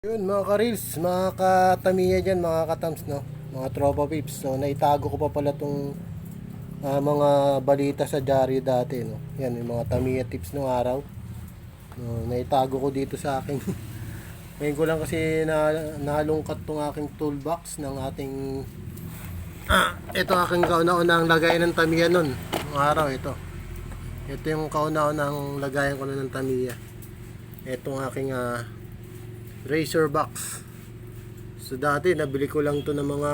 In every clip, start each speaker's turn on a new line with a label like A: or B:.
A: Yun mga ka-reels, mga katamiya dyan, mga katams, no? Mga tropa pips. So, naitago ko pa pala tong ah, mga balita sa diary dati, no? Yan, yung mga tamiya tips nung araw. No, naitago ko dito sa aking Ngayon ko lang kasi na, nalungkat tong aking toolbox ng ating ah, ito aking kauna-unang lagayan ng tamiya nun. Nung araw, ito. Ito yung kauna-unang lagayan ko nun ng tamiya. Ito ang aking ah, razor box. So dati nabili ko lang to ng mga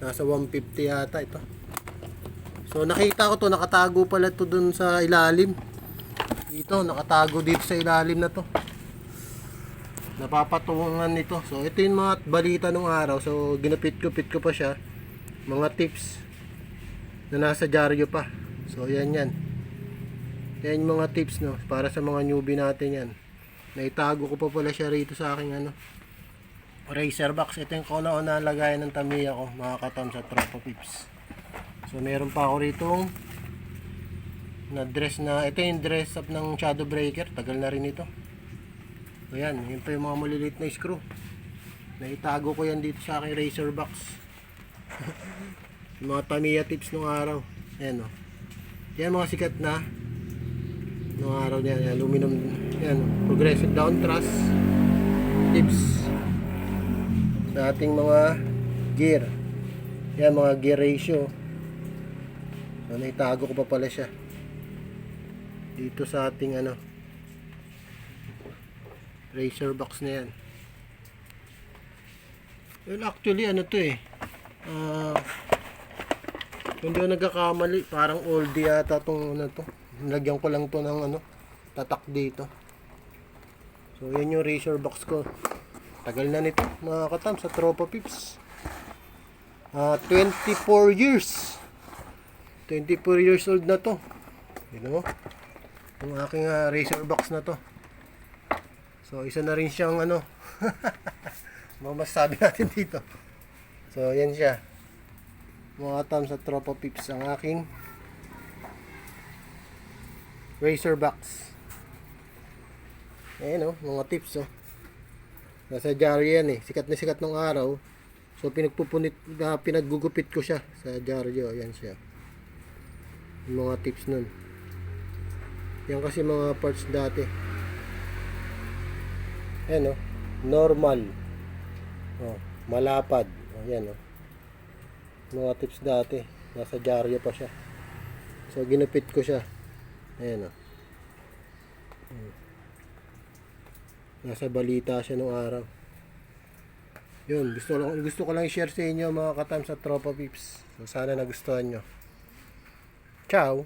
A: nasa 150 yata ito. So nakita ko to nakatago pala to dun sa ilalim. Dito nakatago dito sa ilalim na to. Napapatungan nito. So ito yung mga balita nung araw. So ginupit-gupit ko pa siya. Mga tips na nasa dyaryo pa. So yan yan. Yan mga tips no para sa mga newbie natin yan. Naitago ko pa pala siya rito sa aking ano Racer box. Ito yung kauna-una lagayan ng Tamiya ko, mga katam sa Tropa Pips. So meron pa ako rito na dress na, ito yung dress up ng Shadow Breaker. Tagal na rin ito. So yan, yun pa yung mga maliliit na screw. Naitago ko yan dito sa aking Racer box. mga Tamiya tips nung araw. Ayan o. Yan mga sikat na nung araw niya, yan, aluminum, yan, progressive down thrust tips sa ating mga gear. Yan, mga gear ratio. So, naitago ko pa pala siya. Dito sa ating ano, racer box na yan. Well, actually, ano to eh. Ah, kung di ako nagkakamali, parang oldie yata tong ano to. Nilagyan ko lang to ng ano, tatak dito. So, yan yung razor box ko. Tagal na nito, mga katam, sa Tropa Pips. Ah, 24 years. 24 years old na to. Yun mo. Yung aking ah, razor box na to. So, isa na rin siyang ano. mga masasabi natin dito. So, yan siya. Mga katam sa Tropa Pips. Ang aking razor box. Ayan o, mga tips o. Nasa diary yan eh. Sikat na sikat ng araw. So pinagpupunit, uh, pinaggugupit ko siya sa diary o. Yan siya. Yung mga tips nun. Yan kasi mga parts dati. Ayan o. Normal. O, malapad. O, yan o. Mga tips dati. Nasa diary pa siya. So ginupit ko siya. Ayan o. Nasa balita siya nung araw. Yun, gusto, gusto ko lang i-share sa inyo mga katam sa Tropa Pips. So, sana nagustuhan nyo. Ciao!